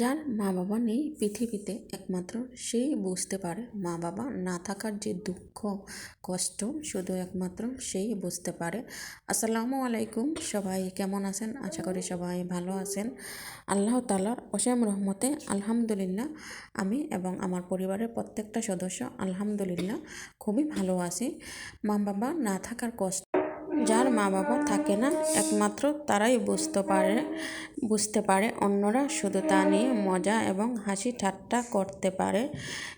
যার মা বাবা নেই পৃথিবীতে, একমাত্র সেই বুঝতে পারে মা বাবা না থাকার যে দুঃখ, কষ্ট, শুধু একমাত্র সেই বুঝতে পারে। আসসালামু আলাইকুম, সবাই কেমন আছেন? আশা করি সবাই ভালো আছেন। আল্লাহ তালার অসীম রহমতে, আলহামদুলিল্লাহ, আমি এবং আমার পরিবারের প্রত্যেকটা সদস্য আলহামদুলিল্লাহ খুবই ভালো আছি। মা বাবা না থাকার কষ্ট, যার মা বাবা থাকে না, একমাত্র তারাই বুঝতে পারে। বুঝতে পারে। অন্যরা শুধু তা নিয়ে মজা এবং হাসি ঠাট্টা করতে পারে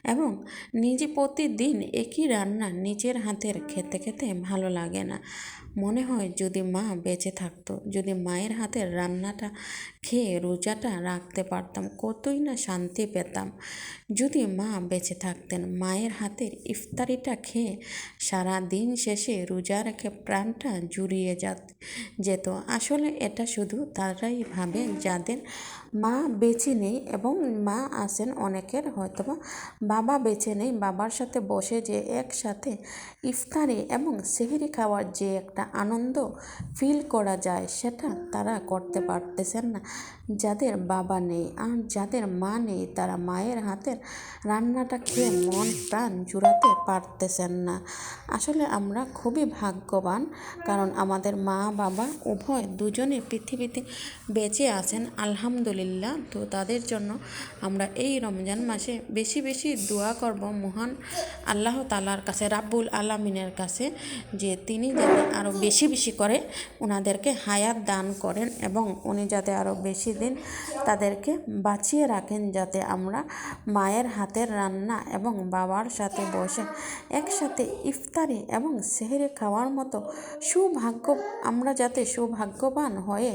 এবং নিজে প্রতিদিন একই রান্না নিজের হাতের খেতে খেতে ভালো লাগে না। মনে হয় যদি মা বেঁচে থাকতো, যদি মায়ের হাতের রান্নাটা খেয়ে রোজাটা রাখতে পারতাম, কতই না শান্তি পেতাম। যদি মা বেঁচে থাকতেন, মায়ের হাতের ইফতারিটা খেয়ে সারা দিন শেষে রোজা রেখে প্রাণটা জুড়িয়ে যাত আসলে এটা শুধু তারাই ভাবে। যাদের মা বেঁচে নেই এবং মা আছেন অনেকের, হয়তোবা বাবা বেঁচে নেই, বাবার সাথে বসে যে একসাথে ইফতারি এবং সেহরি খাওয়ার যে একটা আনন্দ ফিল করা যায়, সেটা তারা করতে পারতেছেন না। যাদের বাবা নেই আর যাদের মা নেই, তারা মায়ের হাতের রান্নাটা খেয়ে মন প্রাণ জুড়াতে পারতেছেন না। আসলে আমরা খুবই ভাগ্যবান, কারণ আমাদের মা বাবা উভয় দুজনে পৃথিবীতে বেঁচে আছেন, আলহামদুলিল্লাহ। তো তাদের জন্য আমরা এই রমজান মাসে বেশি বেশি দোয়া করব মহান আল্লাহ তালার কাছে, রাব্বুল আলামিনের কাছে, যে তিনি যাতে আরও বেশি বেশি করে ওনাদেরকে হায়াত দান করেন এবং উনি যাতে আরও বেশি দিন তাদেরকে বাঁচিয়ে রাখেন যাতে আমরা মায়ের হাতের রান্না এবং বাবার সাথে বসে একসাথে ইফতারি এবং সেহরে খাওয়ার মতো সৌভাগ্য আমরা যাতে সৌভাগ্যবান হয়ে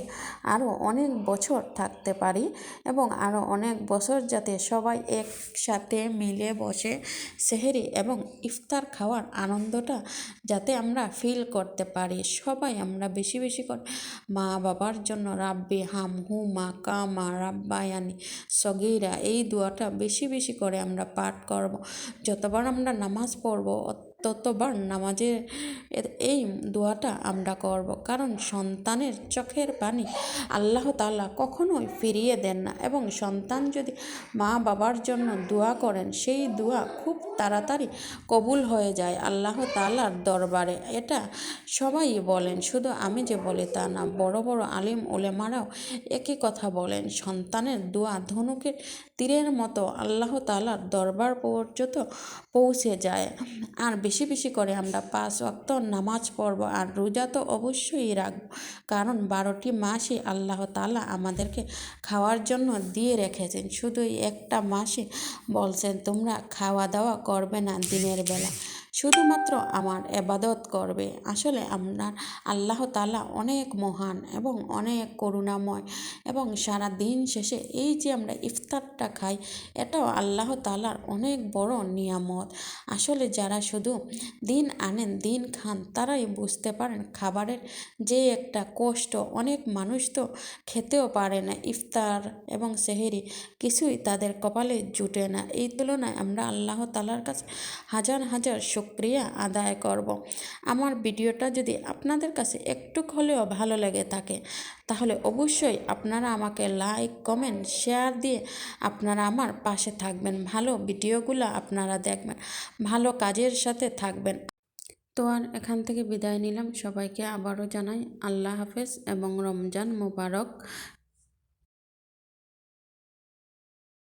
আরও অনেক বছর থাকতে পারি। এবং আরও অনেক বছর যাতে সবাই একসাথে মিলে বসে সেহেরি এবং ইফতার খাওয়ার আনন্দটা যাতে আমরা ফিল করতে পারি। সবাই আমরা বেশি বেশি করে মা বাবার জন্য রাব্বি হাম হু হুমা কামা রাব্বায়ানি সগিরা এই দোয়াটা বেশি বেশি করে আমরা পাঠ করব। যতবার আমরা নামাজ পড়ব ততবার নামাজের এই দোয়াটা আমরা করব। কারণ সন্তানের চোখের পানি আল্লাহ তালা কখনোই ফিরিয়ে দেন না এবং সন্তান যদি মা বাবার জন্য দোয়া করেন, সেই দোয়া খুব তাড়াতাড়ি কবুল হয়ে যায় আল্লাহ তালার দরবারে। এটা সবাই বলেন, শুধু আমি যে বলি তা না, বড় বড় আলিম ওলেমারাও একই কথা বলেন, সন্তানের দোয়া ধনুকের তীরের মতো আল্লাহ তালার দরবার পর্যন্ত পৌঁছে যায়। আর বেশি বেশি করে আমরা পাঁচ অক্ত নামাজ পড়ব আর রোজা তো অবশ্যই রাখব। কারণ বারোটি মাসে আল্লাহ তালা আমাদেরকে খাওয়ার জন্য দিয়ে রেখেছেন। শুধুই একটা মাসে বলছেন, তোমরা খাওয়া দাওয়া করবে না দিনের বেলা। শুধুমাত্র আমার এবাদত করবে। আসলে আপনার আল্লাহ তালা অনেক মহান এবং অনেক করুণাময় এবং সারা দিন শেষে এই যে আমরা ইফতারটা খাই, এটাও আল্লাহ তালার অনেক বড় নিয়ামত। আসলে যারা শুধু দিন আনেন, দিন খান, তারাই বুঝতে পারেন খাবারের যে একটা কষ্ট। অনেক মানুষ তো খেতেও পারে না ইফতার এবং সেহেরি, কিছুই তাদের কপালে জুটে না। এই তুলনায় আমরা আল্লাহ তালার কাছে হাজার হাজার শুক্রিয়া আদায় করব। আমার ভিডিওটা যদি আপনাদের কাছে একটু হলেও ভালো লেগে থাকে, তাহলে অবশ্যই আপনারা আমাকে লাইক, কমেন্ট, শেয়ার দিয়ে আপনারা আমার পাশে থাকবেন। ভালো ভিডিওগুলো আপনারা দেখবেন, ভালো কাজের সাথে থাকবেন। তো আর এখান থেকে বিদায় নিলাম। সবাইকে আবারও জানাই আল্লাহ হাফেজ এবং রমজান মোবারক।